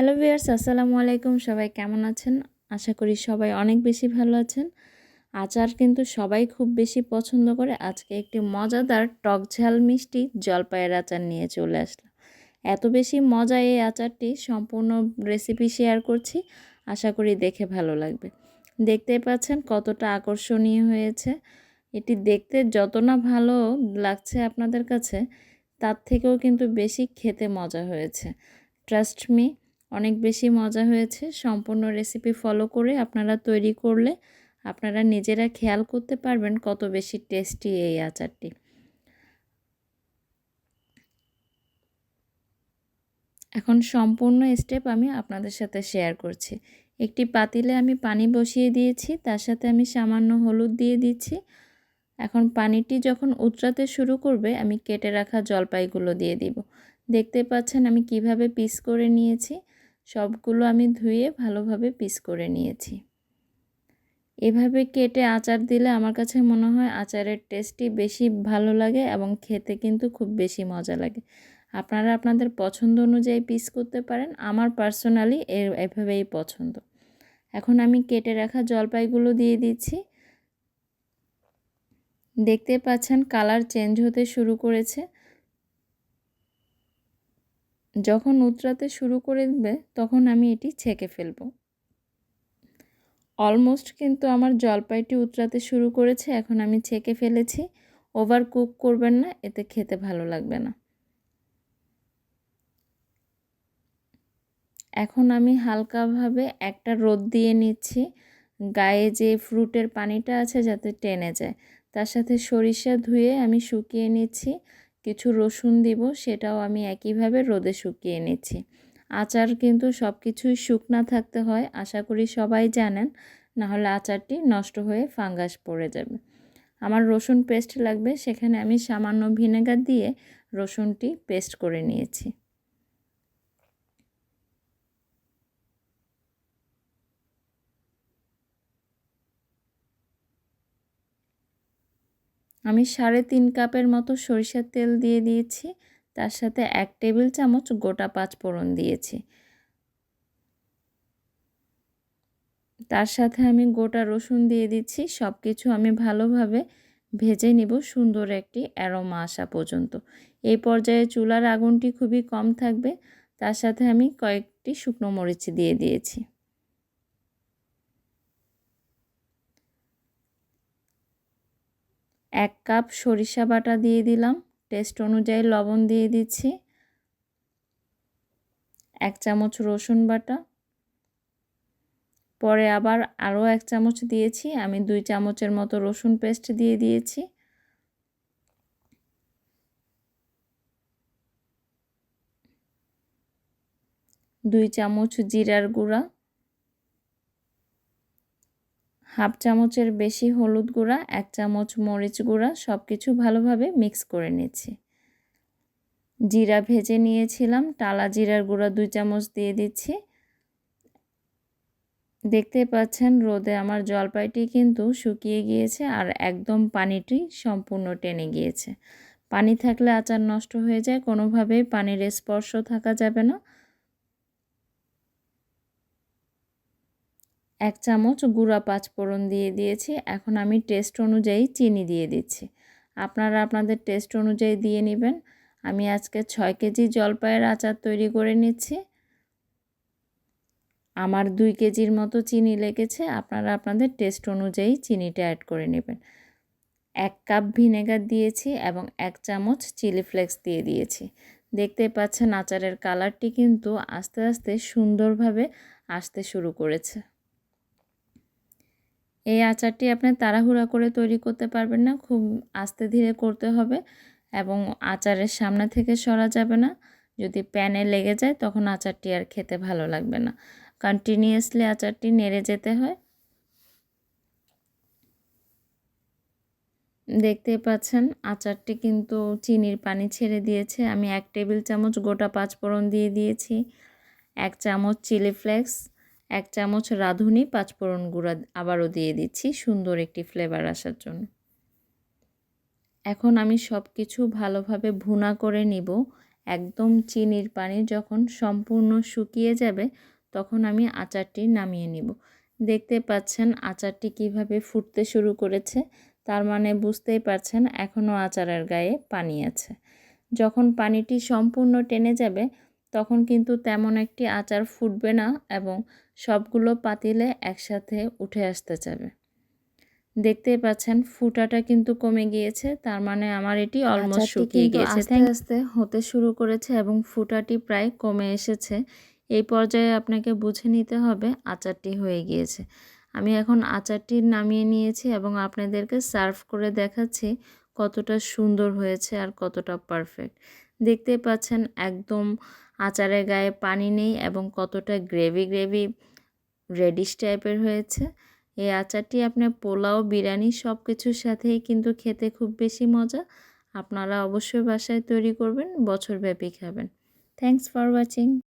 Hello viewers আসসালামু আলাইকুম। সবাই কেমন আছেন? আশা করি সবাই অনেক বেশি ভালো আছেন। আচার কিন্তু সবাই খুব বেশি পছন্দ করে। আজকে একটি মজাদার টক ঝাল মিষ্টি জলপাইয়ের আচার নিয়ে চলে আসলাম। এত বেশি মজা এই আচারটি সম্পূর্ণ রেসিপি শেয়ার করছি। আশা করি দেখে ভালো লাগবে। দেখতে পাচ্ছেন কতটা আকর্ষণীয় হয়েছে। এটি দেখতে যত না ভালো লাগছে আপনাদের কাছে, তার থেকেও কিন্তু বেশি খেতে মজা হয়েছে। ট্রাস্ট মি অনেক বেশি মজা হয়েছে। সম্পূর্ণ রেসিপি ফলো করে আপনারা তৈরি করলে আপনারা নিজেরা খেয়াল করতে পারবেন কত বেশি টেস্টি এই আচারটি। এখন সম্পূর্ণ স্টেপ আমি আপনাদের সাথে শেয়ার করছি। একটি পাতিলে আমি পানি বসিয়ে দিয়েছি, তার সাথে আমি সামান্য হলুদ দিয়ে দিচ্ছি। এখন পানিটি যখন উতরাতে শুরু করবে, আমি কেটে রাখা জলপাইগুলো দিয়ে দিব। দেখতে পাচ্ছেন আমি কীভাবে পিস করে নিয়েছি। সবগুলো আমি ধুয়ে ভালোভাবে পিস করে নিয়েছি। এভাবে কেটে আচার দিলে আমার কাছে মনে হয় আচারের টেস্টই বেশি ভালো লাগে এবং খেতে কিন্তু খুব বেশি মজা লাগে। আপনারা আপনাদের পছন্দ অনুযায়ী পিস করতে পারেন, আমার পার্সোনালি এর, এভাবেই পছন্দ। এখন আমি কেটে রাখা জলপাইগুলো দিয়ে দিচ্ছি। দেখতে পাচ্ছেন কালার চেঞ্জ হতে শুরু করেছে। যখন উতরাতে শুরু করে দেবে, তখন আমি এটি ছেঁকে ফেলব। অলমোস্ট কিন্তু আমার জলপাইটি উতরাতে শুরু করেছে, এখন আমি ছেঁকে ফেলেছি। ওভার কুক করবেন না, এতে খেতে ভালো লাগবে না। এখন আমি হালকাভাবে একটা রোদ দিয়ে নিচ্ছি। গায়ে যে ফ্রুটের পানিটা আছে, যাতে টেনে যায়। তার সাথে সরিষা ধুয়ে আমি শুকিয়ে নিচ্ছি। কিছু রসুন দিব, সেটাও আমি একইভাবে রোদে শুকিয়ে নিচ্ছি আচার কিন্তু সব কিছুই শুকনা থাকতে হয়, আশা করি সবাই জানেন, নাহলে আচারটি নষ্ট হয়ে ফাঙ্গাস পড়ে যাবে। আমার রসুন পেস্ট লাগবে, সেখানে আমি সামান্য ভিনেগার দিয়ে রসুনটি পেস্ট করে নিয়েছি। আমি সাড়ে তিন কাপের মতো সরিষার তেল দিয়ে দিয়েছি। তার সাথে এক টেবিল চামচ গোটা পাঁচ ফোড়ন দিয়েছি। তার সাথে আমি গোটা রসুন দিয়ে দিচ্ছি। সব কিছু আমি ভালোভাবে ভেজে নিব সুন্দর একটি অ্যারোমা আসা পর্যন্ত। এই পর্যায়ে চুলার আগুনটি খুবই কম থাকবে। তার সাথে আমি কয়েকটি শুকনো মরিচ দিয়ে দিয়েছি। এক কাপ সরিষা বাটা দিয়ে দিলাম। টেস্ট অনুযায়ী লবণ দিয়ে দিচ্ছি। এক চামচ রসুন বাটা। পরে আবার আরও এক চামচ দিয়েছি। আমি দুই চামচের মতো রসুন পেস্ট দিয়ে দিয়েছি। দুই চামচ জিরার গুঁড়া। হাফ চামচের বেশি হলুদ গুঁড়া, এক চামচ মরিচ গুঁড়া সব কিছু ভালোভাবে মিক্স করে নিচ্ছি জিরা ভেজে নিয়েছিলাম, টালা জিরার গুঁড়া দুই চামচ দিয়ে দিচ্ছি। দেখতে পাচ্ছেন রোদে আমার জলপাইটি কিন্তু শুকিয়ে গিয়েছে আর একদম পানিটি সম্পূর্ণ টেনে গিয়েছে। পানি থাকলে আচার নষ্ট হয়ে যায়, কোনোভাবেই পানির স্পর্শ থাকা যাবে না। এক চামচ গুঁড়া পাঁচফোড়ন দিয়ে দিয়েছি। এখন আমি টেস্ট অনুযায়ী চিনি দিয়ে দিচ্ছি। আপনারা আপনাদের টেস্ট অনুযায়ী দিয়ে নেবেন। আমি আজকে ছয় কেজি জলপাইয়ের আচার তৈরি করে নিচ্ছি। আমার দুই কেজির মতো চিনি লেগেছে। আপনারা আপনাদের টেস্ট অনুযায়ী চিনিটা অ্যাড করে নেবেন। এক কাপ ভিনেগার দিয়েছি এবং এক চামচ চিলি ফ্লেক্স দিয়ে দিয়েছি। দেখতে পাচ্ছেন আচারের কালারটি কিন্তু আস্তে আস্তে সুন্দরভাবে আসতে শুরু করেছে। এই আচারটি আপনি তাড়াহুড়া করে তৈরি করতে পারবেন না, খুব আস্তে ধীরে করতে হবে এবং আচারের সামনে থেকে সরা যাবে না। যদি প্যানে লেগে যায় তখন আচারটি আর খেতে ভালো লাগবে না। কন্টিনিউয়াসলি আচারটি নেড়ে যেতে হয়। দেখতে পাচ্ছেন আচারটি কিন্তু চিনির পানি ছেড়ে দিয়েছে। আমি এক টেবিল চামচ গোটা পাঁচ পাঁচফোড়ন দিয়ে দিয়েছি, এক চামচ চিলি ফ্লেক্স এক চামচ রাঁধুনি পাঁচফোড়ন গুঁড়া আবারও দিয়ে দিচ্ছি, সুন্দর একটি ফ্লেভার আসার জন্য। এখন আমি সব কিছু ভালোভাবে ভুনা করে নিব। একদম চিনির পানি যখন সম্পূর্ণ শুকিয়ে যাবে, তখন আমি আচারটি নামিয়ে নিব। দেখতে পাচ্ছেন আচারটি কীভাবে ফুটতে শুরু করেছে, তার মানে বুঝতেই পারছেন এখনও আচারের গায়ে পানি আছে। যখন পানিটি সম্পূর্ণ টেনে যাবে তখন কিন্তু তেমন একটি আচার ফুটবে না এবং সবগুলো পাতিলে একসাথে উঠে আসতে যাবে। দেখতেই পাচ্ছেন ফুটাটা কিন্তু কমে গিয়েছে তার মানে আমার এটি অলমোস্ট শুকিয়ে গিয়েছে। আস্তে আস্তে হতে শুরু করেছে এবং ফুটাটি প্রায় কমে এসেছে। এই পর্যায়ে আপনাকে বুঝে নিতে হবে আচারটি হয়ে গিয়েছে। আমি এখন আচারটি নামিয়ে নিয়েছি এবং আপনাদেরকে সার্ভ করে দেখাচ্ছি কতটা সুন্দর হয়েছে আর কতটা পারফেক্ট। দেখতে পাচ্ছেন একদম আচারের গায়ে পানি নেই এবং কতটা গ্রেভি গ্রেভি রেডিশ টাইপের হয়েছে। এই আচারটি আপনার পোলাও, বিরিয়ানি সব কিছুর সাথেই কিন্তু খেতে খুব বেশি মজা। আপনারা অবশ্যই বাসায় তৈরি করবেন, বছরব্যাপী খাবেন। Thanks for watching